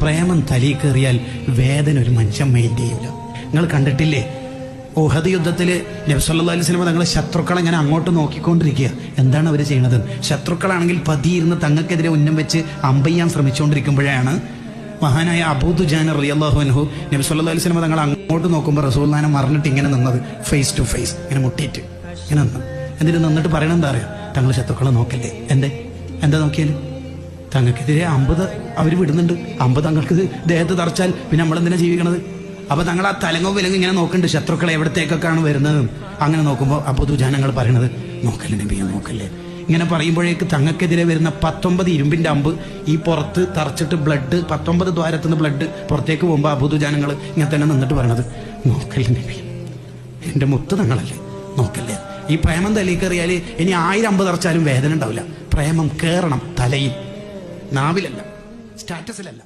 പ്രേമം തലി കയറിയാൽ വേദന ഒരു മനുഷ്യൻ മൈൻഡ് നിങ്ങൾ കണ്ടിട്ടില്ലേ? ഉഹദ് യുദ്ധത്തിൽ നബ്സല്ലാ അലൈഹി സ്വലമ തങ്ങളെ ശത്രുക്കളെ ഇങ്ങനെ അങ്ങോട്ട് നോക്കിക്കൊണ്ടിരിക്കുക. എന്താണ് അവർ ചെയ്യുന്നത് ശത്രുക്കളാണെങ്കിൽ പതിയിരുന്ന് തങ്ങൾക്കെതിരെ ഉന്നം വെച്ച് അമ്പയ്യാൻ ശ്രമിച്ചുകൊണ്ടിരിക്കുമ്പോഴാണ് മഹാനായ അബൂദു ജാൻ റിയല്ലാഹു അൻഹു നബി സല്ലല്ലാഹു അലൈഹി വസല്ലം തങ്ങൾ അങ്ങോട്ട് നോക്കുമ്പോൾ റസൂൽനാനം മറിഞ്ഞിട്ട് ഇങ്ങനെ നിന്നത്. ഫേസ് ടു ഫേസ് ഇങ്ങനെ മുട്ടിയിട്ട്. ഇങ്ങനെ നിന്ന്. എന്നിട്ട് നിന്നിട്ട് പറയണം എന്താ അറിയാം? തങ്ങൾ ശത്രുക്കളെ നോക്കല്ലേ. എന്തേ? എന്താ നോക്കിയാലും? തങ്ങൾക്കെതിരെ അമ്പത് അവർ വിടുന്നുണ്ട്. അമ്പത് തങ്ങൾക്ക് ദേഹത്ത് തറച്ചാൽ പിന്നെ നമ്മളെന്തിനാ ജീവിക്കണത്? അപ്പൊ തങ്ങൾ ആ തലങ്ങോ വിലങ്ങോ ഇങ്ങനെ നോക്കുന്നുണ്ട്. ശത്രുക്കളെ എവിടത്തേക്കൊക്കെയാണ് വരുന്നത്? അങ്ങനെ നോക്കുമ്പോൾ അബൂദു ദുജാനങ്ങൾ പറയണത് നോക്കല്ലേ നബിയെ നോക്കല്ലേ? ഇങ്ങനെ പറയുമ്പോഴേക്ക് തങ്ങൾക്കെതിരെ വരുന്ന പത്തൊമ്പത് ഇരുമ്പിന്റെ അമ്പ് ഈ പുറത്ത് തറച്ചിട്ട് ബ്ലഡ് പത്തൊമ്പത് ദ്വാരത്തുനിന്ന് ബ്ലഡ് പുറത്തേക്ക് പോകുമ്പോൾ അബുദുജാനങ്ങൾ ഇങ്ങനെ തന്നെ നിന്നിട്ട് പറയണത് നോക്കല്ലേ നബി എന്റെ മുത്ത് തങ്ങളല്ലേ? നോക്കല്ലേ? ഈ പ്രേമം തലയിൽ കയറിയാൽ ഇനി ആയിരം അമ്പത് തറച്ചാലും വേദന ഉണ്ടാവില്ല. പ്രേമം കയറണം തലയിൽ. നാവിലല്ല സ്റ്റാറ്റസിലല്ല.